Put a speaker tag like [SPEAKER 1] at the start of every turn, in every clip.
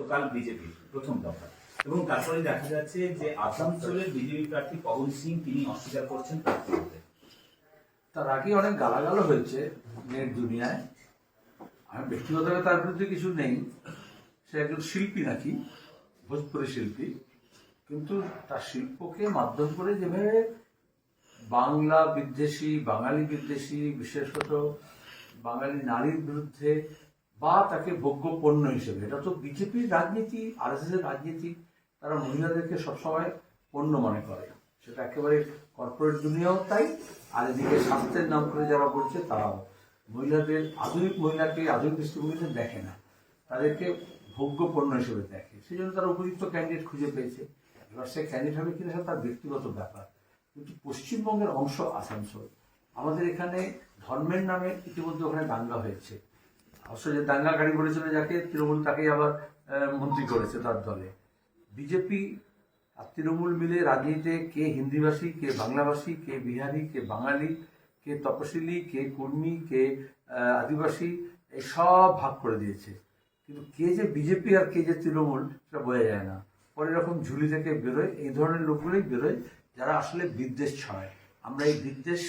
[SPEAKER 1] গতকাল বিজেপি, প্রথম দফা। এবং তারপরে দেখা যাচ্ছে যে আসানসোলের বিজেপি প্রার্থী পবন সিং, তিনি অস্বীকার করছেন প্রার্থী হতে।
[SPEAKER 2] তার আগে অনেক গালাগালও হয়েছে নেট দুনিয়ায়। আমি ব্যক্তিগতভাবে তার বিরুদ্ধে কিছু নেই। সে একজন শিল্পী নাকি ভোজপুরি শিল্পী। কিন্তু তার শিল্পকে মাধ্যম করে যেভাবে বাংলা বিদ্বেষী, বাঙালি বিদ্বেষী, বিশেষত বাঙালি নারীর বিরুদ্ধে বা তাকে ভোগ্য পণ্য হিসেবে, এটা তো বিজেপির রাজনীতি আর এস রাজনীতি, তারা মহিলাদেরকে সবসময় পণ্য মনে করে। সেটা একেবারে কর্পোরেট দুনিয়াও তাই, আর এদিকে স্বাস্থ্যের নাম করে যারা বলছে তারাও। মহিলাদের, আধুনিক মহিলাকে আধুনিক দৃষ্টিভঙ্গিতে দেখে না। তাদেরকে ভোগ্য পণ্য হিসেবে দেখে। সেই জন্য তারা উপযুক্ত ক্যান্ডিডেট খুঁজে পেয়েছে। এবার সে ক্যান্ডিডেট হবে কিনা তার ব্যক্তিগত ব্যাপার। কিন্তু পশ্চিমবঙ্গের অংশ আসানসোল। আমাদের এখানে ধর্মের নামে ইতিমধ্যে ওখানে দাঙ্গা হয়েছে। অবশ্য যে দাঙ্গাকারী বলেছিল যাকে, তৃণমূল তাকেই আবার মন্ত্রী করেছে তার দলে। বিজেপি আর তৃণমূল মিলে রাজনীতিতে কে হিন্দিভাষী, কে বাংলাভাষী, কে বিহারি, কে বাঙালি, কে তপশিলি, কে কর্মী, কে আদিবাসী, এই সব ভাগ করে দিয়েছে। কিন্তু কে যে বিজেপি আর কে যে তৃণমূল, সেটা বোঝা যায় না। পরে এরকম ঝুলি থেকে বেরোয়, এই ধরনের লোকগুলোই বেরোয় যারা আসলে বিদ্বেষ ছড়ায়। আমরা এই বিদ্বেষ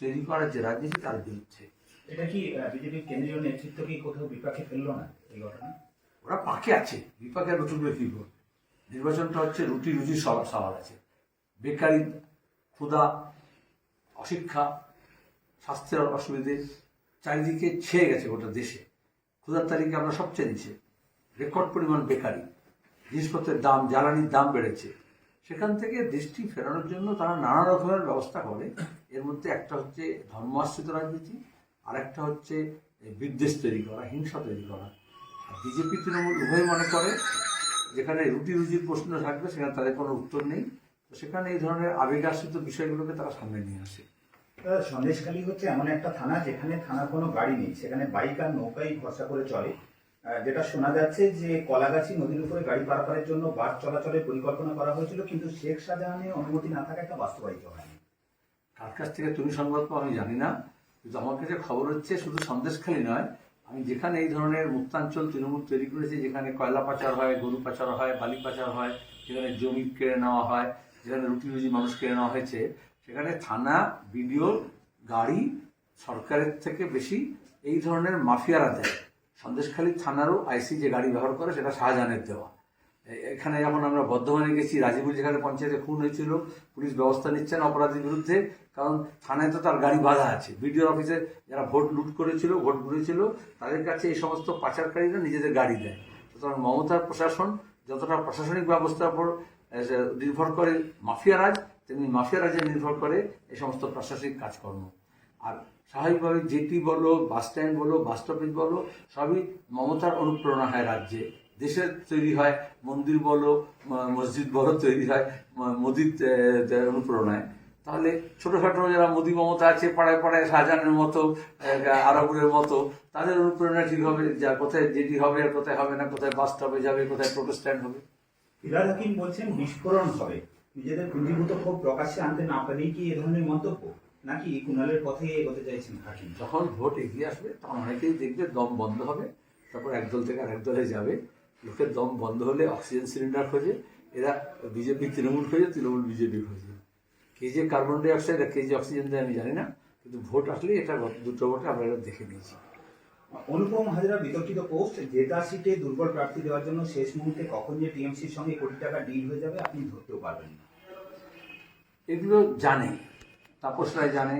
[SPEAKER 2] তৈরি করার যে রাজনীতি, তার বিরুদ্ধে।
[SPEAKER 1] এটা কি বিজেপির কেন্দ্রীয় নেতৃত্ব কি কোথাও বিপাকে ফেলল না এই ঘটনা?
[SPEAKER 2] ওরা পাকে আছে, বিপাকে নতুন করে কি নির্বাচনটা হচ্ছে রুটি রুজি সবার সবার আছে। বেকারি, ক্ষুধা, অশিক্ষা, স্বাস্থ্যের অসুবিধে চারিদিকে ছেয়ে গেছে গোটা দেশে। ক্ষুধার তালিকা আমরা সবচেয়ে নিচে রেকর্ড পরিমাণ বেকারি, জিনিসপত্রের দাম, জ্বালানির দাম বেড়েছে। সেখান থেকে দেশটি ফেরানোর জন্য তারা নানা রকমের ব্যবস্থা করে। এর মধ্যে একটা হচ্ছে ধর্মাশ্রিত রাজনীতি আর একটা হচ্ছে বিদ্বেষ তৈরি করা হিংসা তৈরি করা। আর বিজেপি তৃণমূল উভয় মনে করে যেখানে রুটি রুজির প্রশ্ন থাকবে সেখানে তাদের কোনো উত্তর নেই। তো সেখানে এই ধরনের আবেগাশ্রিত বিষয়গুলোকে তারা সামনে নিয়ে আসে।
[SPEAKER 1] সন্দেশখালী হচ্ছে এমন একটা থানা যেখানে থানার কোনো গাড়ি নেই। সেখানে বাইক আর নৌকাই ভরসা করে চলে। যেটা শোনা যাচ্ছে যে কলাগাছি নদীর উপরে গাড়ি পারাপারের জন্য বাস চলাচলের পরিকল্পনা করা হয়েছিল কিন্তু শেখ শাহজাহানের অনুমতি না থাকা একটা বাস্তবায়িত হয়নি।
[SPEAKER 2] কার কাছ থেকে তুমি সংবাদ পাও আমি জানি না। কিন্তু আমার কাছে খবর হচ্ছে শুধু সন্দেশখালী নয়, আমি যেখানে এই ধরনের মুক্তাঞ্চল তৃণমূল তৈরি করেছি, যেখানে কয়লা পাচার হয়, গরু পাচার হয়, বালি পাচার হয়, যেখানে জমি কেড়ে নেওয়া হয়, যেখানে রুটি রুজি মানুষ কেড়ে নেওয়া হয়েছে, সেখানে থানা, বিডিও, গাড়ি সরকারের থেকে বেশি এই ধরনের মাফিয়ারা দেয়। সন্দেশখালী থানারও আইসি যে গাড়ি ব্যবহার করে, সেটা শাহজাহানের দেওয়া। এখানে যেমন আমরা বর্ধমানে গেছি রাজীপুর যেখানে পঞ্চায়েতে খুন হয়েছিল, পুলিশ ব্যবস্থা নিচ্ছেন অপরাধীর বিরুদ্ধে, কারণ থানায় তো তার গাড়ি বাধা আছে। বিডিও অফিসে যারা ভোট লুট করেছিল, ভোট ঘুরেছিল, তাদের কাছে এই সমস্ত পাচারকারীরা নিজেদের গাড়ি দেয়। সুতরাং মমতার প্রশাসন যতটা প্রশাসনিক ব্যবস্থার উপর নির্ভর করে মাফিয়া রাজ, তেমনি মাফিয়া রাজে নির্ভর করে এই সমস্ত প্রশাসনিক কাজকর্ম। আর স্বাভাবিকভাবে জেটি বলো, বাস স্ট্যান্ড বলো, বাস স্টপেজ বলো, সবই মমতার অনুপ্রেরণা হয় রাজ্যে। দেশের তৈরি হয় মন্দির বলো মসজিদ বলো তৈরি হয় মোদির অনুপ্রেরণায়। তাহলে ছোটখাটো যারা মোদি মমতা আছে পাড়ায় পাড়ায় শাহজাহানের মতো আহ, আরবুলের মতো তাদের অনুপ্রেরণা ঠিক হবে যা কোথায় যেটি হবে আর কোথায় হবে না কোথায় বাস স্টপে যাবে কোথায় টোটো স্ট্যান্ড হবে।
[SPEAKER 1] ফিরাদ হাকিম বলছেন বিস্ফোরণ হবে নিজেদের পুঁজিভূত ক্ষোভ প্রকাশ্যে আনতে না পারেই কি এ ধরনের মন্তব্য? নাকি কুণালের পথে এগোতে চাইছেন হাকিম
[SPEAKER 2] যখন ভোট এগিয়ে আসবে তখন অনেকেই দেখবে দম বন্ধ হবে তারপর একদল থেকে আরেক দলে যাবে। লোকের দম বন্ধ হলে অক্সিজেন সিলিন্ডার খোঁজে এরা বিজেপি তৃণমূল খোঁজে তৃণমূল বিজেপি খোঁজে। কে যে কার্বন ডাই অক্সাইড আর কে যে অক্সিজেন দেয় আমি জানি না কিন্তু ভোট আসলে এটা দুটো ভোটে আমরা এটা দেখে নিয়েছি।
[SPEAKER 1] অনুপম হাজরা বিতর্কিত পোস্ট জেতা সিটে দুর্বল প্রার্থী দেওয়ার জন্য শেষ মুহূর্তে কখন যে টিএমসির সঙ্গে কোটি টাকা ডিল হয়ে যাবে আপনি ধরতেও পারবেন না।
[SPEAKER 2] এগুলো জানে তাপস রায় জানে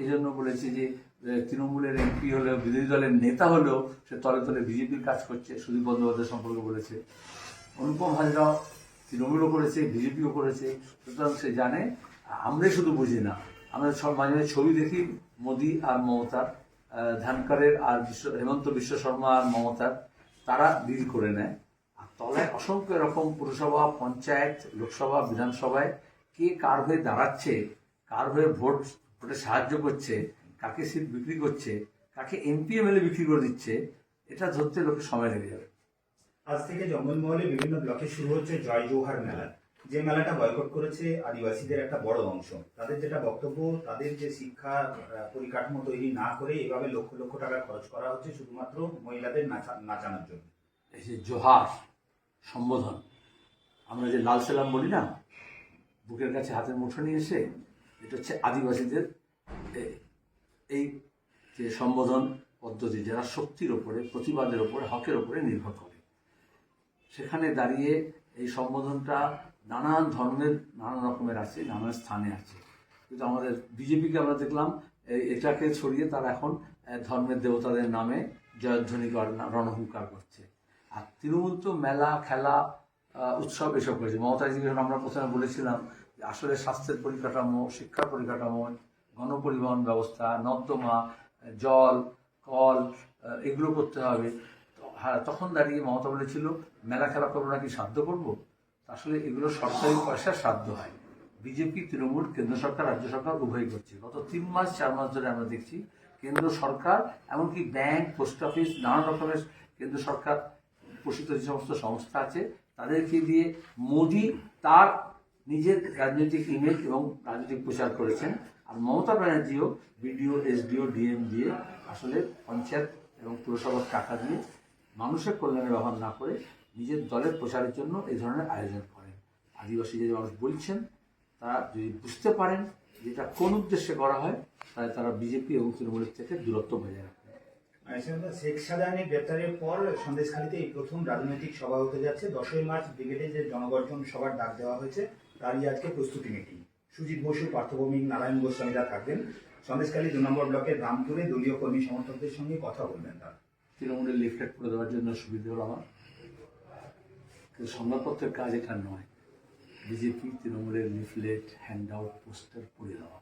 [SPEAKER 2] এই জন্য বলেছি যে তৃণমূলের এমপি হলেও বিরোধী দলের নেতা হলেও সে তলে তলে বিজেপির কাজ করছে, সুদীপ বন্দ্যোপাধ্যায় সম্পর্কে বলেছে। অনুপম হাজরাও তৃণমূলও করেছে, বিজেপিও করেছে, সুতরাং সে জানে, আমরাই শুধু বুঝি না। আমরা সব মাঝে মাঝে ছবি দেখি, মোদি আর মমতার ধানকারের আর বিশ্ব, হেমন্ত বিশ্ব শর্মা আর মমতার, তারা ডিল করে নেয়। আর তলায় অসংখ্য এরকম পুরসভা, পঞ্চায়েত, লোকসভা, বিধানসভায় কে কার হয়ে দাঁড়াচ্ছে, কার হয়ে ভোট, ভোটে সাহায্য করছে কাকে সিট বিক্রি করছে কাকে এমপি এমএলএ বিক্রি করে দিচ্ছে এটা ধরতে লোকের সময় লেগে যাবে।
[SPEAKER 1] আজ থেকে জঙ্গলমহলে বিভিন্ন ব্লকে শুরু হচ্ছে জয় জোহার মেলা। যে মেলাটা বয়কট করেছে আদিবাসীদের একটা বড় অংশ। তাদের যেটা বক্তব্য তাদের যে শিক্ষা পরিকাঠামো তৈরি না করে এভাবে লক্ষ লক্ষ টাকা খরচ করা হচ্ছে শুধুমাত্র মহিলাদের নাচা- নাচানোর জন্য।
[SPEAKER 2] এই যে জোহার সম্বোধন আমরা যে লাল সালাম বলি না বুকের কাছে হাতের মুঠো নিয়ে এসে এটা হচ্ছে আদিবাসীদের এই যে সম্বোধন পদ্ধতি যারা শক্তির ওপরে, প্রতিবাদের ওপরে, হকের ওপরে নির্ভর করে, সেখানে দাঁড়িয়ে এই সম্বোধনটা নানান ধর্মের নানান রকমের আছে, নানান স্থানে আছে। কিন্তু আমাদের বিজেপিকে আমরা দেখলাম এটাকে ছড়িয়ে তারা এখন ধর্মের দেবতাদের নামে জয়ধ্বনি কর রণহুঙ্কার করছে। আর তৃণমূল তো মেলা, খেলা উৎসব এসব করেছে। মমতাজি যখন আমরা প্রথমে বলেছিলাম আসলে স্বাস্থ্যের পরিকাঠামো, শিক্ষার পরিকাঠামো গণপরিবহন ব্যবস্থা, নর্দমা, জল, কল এগুলো করতে হবে। হ্যাঁ তখন দাঁড়িয়ে মমতা বলেছিল মেলা খেলা করব নাকি সাধ্য করব? আসলে এগুলো সরকারি পয়সা সাধ্য হয়। বিজেপি, তৃণমূল, কেন্দ্র সরকার, রাজ্য সরকার উভয় করছে। গত তিন মাস, চার মাস ধরে আমরা দেখছি কেন্দ্র সরকার, এমনকি ব্যাংক, পোস্ট অফিস, নানা রকমের কেন্দ্র সরকার পোষিত যে সমস্ত সংস্থা আছে, তাদেরকে দিয়ে মোদি তার নিজের রাজনৈতিক ইমেজ এবং রাজনৈতিক প্রচার করেছেন। আর মমতা ব্যানার্জিও বিডিও, এসডিও, ডিএম দিয়ে আসলে পঞ্চায়েত এবং পুরসভার টাকা দিয়ে মানুষের কল্যাণে ব্যবহার না করে নিজের দলের প্রচারের জন্য এই ধরনের আয়োজন করেন। আদিবাসী যে মানুষ বলছেন, তারা যদি বুঝতে পারেন যে এটা কোন উদ্দেশ্যে করা হয়, তাহলে তারা বিজেপি এবং তৃণমূলের থেকে দূরত্ব বজায় রাখবে।
[SPEAKER 1] শেখ সাজাহানের গ্রেপ্তারের পর সন্দেশখালীতে এই প্রথম রাজনৈতিক সভা হতে যাচ্ছে। দশই মার্চ ব্রিগেডে যে জনগর্জন সভার ডাক দেওয়া হয়েছে, তারই আজকে প্রস্তুতি মিটিং। সুজিত বসু, পার্থভৌমিক নারায়ণ গোস্বামীরা থাকবেন। সন্দেশখালী দু নম্বর ব্লকের রামপুরে দলীয় কর্মী সমর্থকদের সঙ্গে কথা বলবেন তারা।
[SPEAKER 2] তৃণমূলের লিফলেট করে দেওয়ার জন্য সুবিধা হলো আমার। কিন্তু সংবাদপত্রের কাজ এটা নয়। বিজেপি তৃণমূলের লিফলেট হ্যান্ড আউট পোস্টার করে দেওয়া।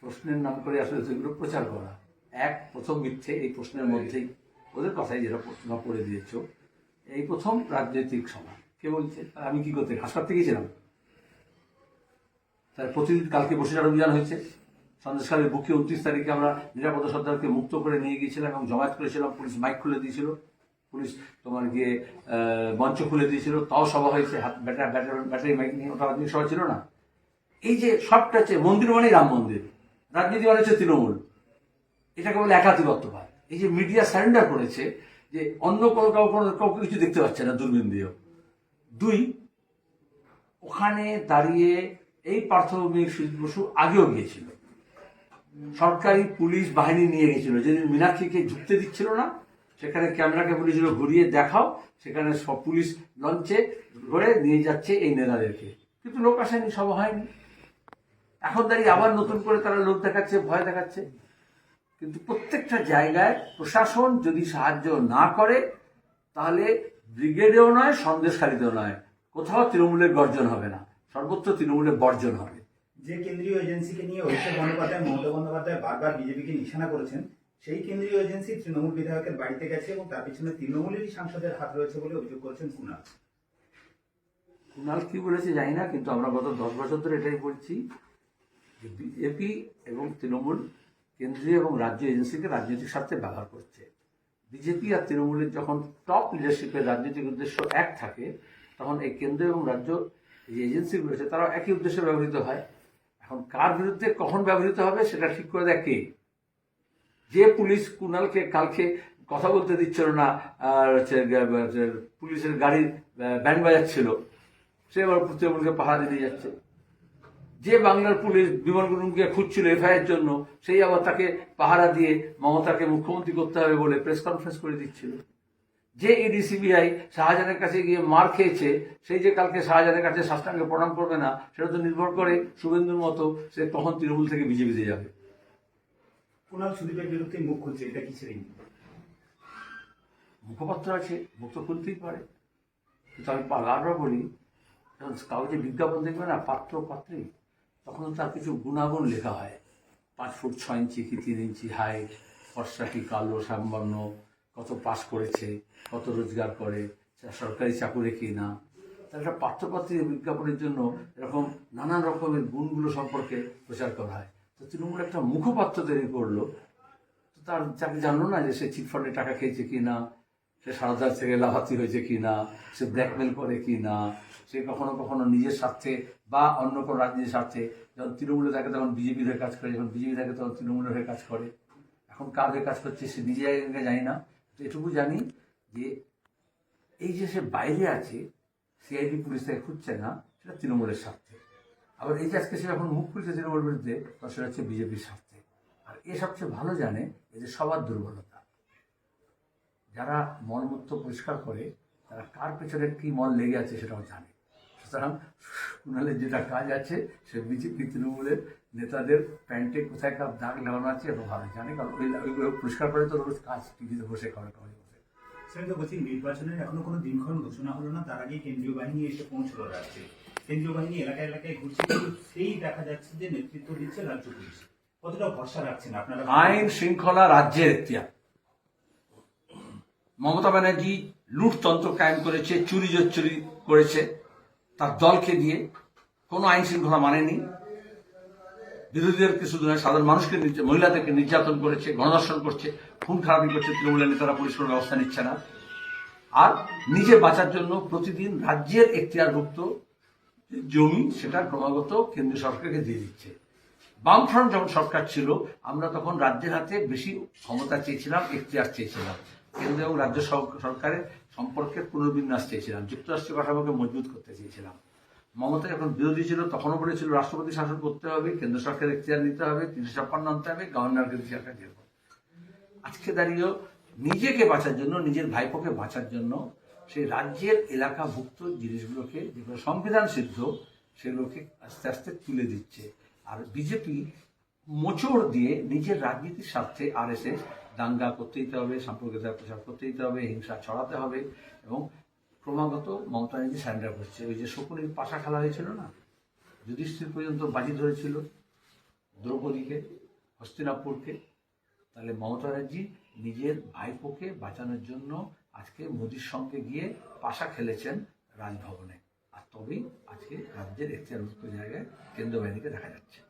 [SPEAKER 2] প্রশ্নের নাম করে আসলে সেগুলো প্রচার করা। এক, প্রথম মিথ্যে, এই প্রশ্নের মধ্যেই ওদের কথাই যেটা প্রশ্ন করে দিয়েছ। এই প্রথম রাজনৈতিক সভা। কে বলছে? আমি কি করতে হাসপাতাল গেছিলাম তার প্রতিদিন কালকে বসিরহাট অভিযান হয়েছে। সন্দেশকালের বুকে উনত্রিশ তারিখে আমরা নিরাপত্তা সর্দারকে মুক্ত করে নিয়ে গিয়েছিলাম এবং জমায়েত করেছিলাম। পুলিশ মাইক খুলে দিয়েছিল। পুলিশ তোমার গিয়ে মঞ্চ খুলে দিয়েছিল। তাও সভা হয়েছে। ব্যাটারি মাইক নিয়ে, ওটা রাজনীতি সভা ছিল না। এই যে সবটা হচ্ছে, মন্দির মানেই রাম মন্দির। রাজনীতি মানে হচ্ছে তৃণমূল। এটাকে বলে একাধিপত্যবাদ। এই যে মিডিয়া সারেন্ডার করেছে যে অন্য কোনো কাউ কোনো কাউকে কিছু দেখতে পাচ্ছে না, দূরবীন দিয়েও। দুই, ওখানে দাঁড়িয়ে এই পার্থভূমিক সুজিত বসু আগেও গিয়েছিল। সরকারি পুলিশ বাহিনী নিয়ে গেছিল যেদিন মীনাক্ষীকে ঢুকতে দিচ্ছিল না, সেখানে ক্যামেরাকে বলেছিল, ঘুরিয়ে দেখাও। সেখানে সব পুলিশ লঞ্চে ধরে নিয়ে যাচ্ছে এই নেতাদেরকে। কিন্তু লোক আসেনি সব হয়নি। এখন দাঁড়িয়ে আবার নতুন করে তারা লোক দেখাচ্ছে, ভয় দেখাচ্ছে। কিন্তু প্রত্যেকটা জায়গায় প্রশাসন যদি সাহায্য না করে, তাহলে ব্রিগেডেও নয়, সন্দেশখালিতেও নয়। কোথাও তৃণমূলের গর্জন হবে না। সর্বত্র তৃণমূলের বর্জন হবে।
[SPEAKER 1] যে কেন্দ্রীয় এজেন্সিকে নিয়ে অভিষেক বন্দ্যোপাধ্যায় মমতা বন্দ্যোপাধ্যায় বারবার বিজেপিকে নিশানা করেছেন সেই কেন্দ্রীয় এজেন্সি তৃণমূল বিধায়কের বাড়িতে গেছে এবং তার পিছনে তৃণমূলেরই সাংসদের হাত রয়েছে বলে অভিযোগ করেছেন কুণাল।
[SPEAKER 2] কুণাল কি বলেছে জানি না কিন্তু আমরা গত দশ বছর ধরে এটাই বলছি যে বিজেপি এবং তৃণমূল কেন্দ্রীয় এবং রাজ্য এজেন্সিকে রাজনৈতিক স্বার্থে ব্যবহার করছে। বিজেপি আর তৃণমূলের যখন টপ লিডারশিপের রাজনৈতিক উদ্দেশ্য এক থাকে তখন এই কেন্দ্র এবং রাজ্য যে এজেন্সি রয়েছে তারাও একই উদ্দেশ্যে ব্যবহৃত হয়। এখন কার বিরুদ্ধে কখন ব্যবহৃত হবে, সেটা ঠিক করে দেয় কে? যে পুলিশ কুণালকে কালকে কথা বলতে দিচ্ছিল না পুলিশের গাড়ির ব্যান্ড বাজাচ্ছিল, সে আবার তৃণমূলকে পাহারা দিতে যাচ্ছে। যে বাংলার পুলিশ বিমান গুরুমকে খুঁজছিল এফআইআর জন্য, সেই আবার তাকে পাহারা দিয়ে মমতাকে মুখ্যমন্ত্রী করতে হবে বলে প্রেস কনফারেন্স করে দিচ্ছিল। যে ইডি সিবিআই শাহজাহানের কাছে গিয়ে মার খেয়েছে সেই যে কালকে শাহজাহানের কাছে সাষ্টাঙ্গে প্রণাম করবে না সেটা তো নির্ভর করে শুভেন্দুর মতো সে তখন তৃণমূল থেকে বিজেপিতে যাবে।
[SPEAKER 1] কুণাল সুদীপের বিরুদ্ধে মুখ খুলছে এটা কিসের?
[SPEAKER 2] মুখপাত্র আছে মুখ তো খুলতেই পারে। কিন্তু আমি বারবার বলি যখন কাগজে বিজ্ঞাপন দেখবে না পাত্র পাত্রী তখন তার কিছু গুণাগুণ লেখা হয়। পাঁচ ফুট ছয় ইঞ্চি কি তিন ইঞ্চি হাইট ফর্সা কি কালো সামবর্ণ কত পাস করেছে, কত রোজগার করে সরকারি চাকুরে কি না তার একটা পাত্রপাত্রীর বিজ্ঞাপনের জন্য এরকম নানান রকমের গুণগুলো সম্পর্কে প্রচার করা হয়। তো তৃণমূল একটা মুখপাত্র তৈরি করল। তো তার যাকে জানলো না যে সে চিটফান্ডে টাকা খেয়েছে কি না সে সারদার থেকে লাভাতি হয়েছে কি না সে ব্ল্যাকমেল করে কি না সে কখনো কখনো নিজের স্বার্থে বা অন্য কোনো রাজনীতির স্বার্থে যখন তৃণমূলে থাকে তখন বিজেপির হয়ে কাজ করে, যখন বিজেপি থাকে তখন তৃণমূলের হয়ে কাজ করে। এখন কার কাজ করছে সে নিজে জানি না। এটুকু জানি যে এই যে সে বাইরে আছে সিআইডি পুলিশ তাকে খুঁজছে না, সেটা তৃণমূলের স্বার্থে। আবার এই যে আজকে সে যখন মুখ খুলছে তৃণমূল বিরুদ্ধে তখন সেটা হচ্ছে বিজেপির স্বার্থে। আর এ সবচেয়ে ভালো জানে এই যে সবার দুর্বলতা। যারা মলমূত্র পরিষ্কার করে, তারা কার পেছনে কী মল লেগে আছে সেটাও জানে। সুতরাং কুণালের যেটা কাজ আছে সে বিজেপি তৃণমূলের নেতাদের প্যান্টে কোথায় কার দাগ লাগানো আছে এবং ভালো জানে কারণ ওই ওইগুলো পরিষ্কার করে তো রোজ কাজ টিভিতে বসে
[SPEAKER 1] সেটা তো বলছি নির্বাচনের এখনও কোনো দিনক্ষণ ঘোষণা হলো না তার আগেই কেন্দ্রীয় বাহিনী এসে পৌঁছলো রাজ্যে। কেন্দ্রীয় বাহিনী এলাকায় এলাকায় ঘুরছে কিন্তু সেই দেখা যাচ্ছে যে নেতৃত্ব দিচ্ছে রাজ্য পুলিশ। কতটা ভরসা রাখছেন আপনারা?
[SPEAKER 2] আইন শৃঙ্খলা রাজ্যের এখতিয়ার। মমতা ব্যানার্জি লুটতন্ত্র কায়েম করেছে চুরি জোর চুরি করেছে। তার দলকে দিয়ে কোনো আইন শৃঙ্খলা মানেনি। বিরোধীদেরকে শুধু নয়, সাধারণ মানুষকে মহিলাদেরকে নির্যাতন করেছে, গণধর্ষণ করছে, খুন খারাপি করছে, তৃণমূলের নেতারা কোনো ব্যবস্থা নিচ্ছে না। আর নিজে বাঁচার জন্য প্রতিদিন রাজ্যের এখতিয়ারভুক্ত জমি, সেটা ক্রমাগত কেন্দ্রীয় সরকারকে দিয়ে দিচ্ছে। বামফ্রন্ট যখন সরকার ছিল, আমরা তখন রাজ্যের হাতে বেশি ক্ষমতা চেয়েছিলাম, এখতিয়ার চেয়েছিলাম। কেন্দ্র এবং রাজ্য সরকারের সম্পর্কের পুনর্বিন্যাস চেয়েছিলাম যুক্তরাষ্ট্রীয় কাঠামোকে মজবুত করতে চেয়েছিলাম। মমতা যখন বিরোধী ছিল, তখনও বলেছিল, রাষ্ট্রপতি শাসন করতে হবে, কেন্দ্র সরকারের এখতিয়ার নিতে হবে, তিনশো ছাপ্পান্ন আনতে হবে গভর্নরকে সরকার দেবো। আজকে দাঁড়িয়েও নিজেকে বাঁচার জন্য, নিজের ভাইপোকে বাঁচার জন্য সেই রাজ্যের এলাকাভুক্ত জিনিসগুলোকে, যেগুলো সংবিধান সিদ্ধ সেগুলোকে আস্তে আস্তে তুলে দিচ্ছে। আর বিজেপি মোচড় দিয়ে নিজের রাজনীতির স্বার্থে আর এস এস দাঙ্গা করতে দিতে হবে সাম্প্রদায়িকতা প্রচার করতে দিতে হবে, হিংসা ছড়াতে হবে এবং ক্রমাগত মমতা ব্যানার্জি স্যান্ডার করছে। ওই যে শকুনির পাশা খেলা হয়েছিল না? যুধিষ্ঠির পর্যন্ত বাজি ধরেছিল দ্রৌপদীকে, হস্তিনাপুরকে। তাহলে মমতা ব্যানার্জি নিজের ভাইপোকে বাঁচানোর জন্য আজকে মোদির সঙ্গে গিয়ে পাশা খেলেছেন রাজভবনে। আর তবেই আজকে রাজ্যের এখতিয়ারভুক্ত জায়গায় কেন্দ্র বাহিনীকে দেখা যাচ্ছে।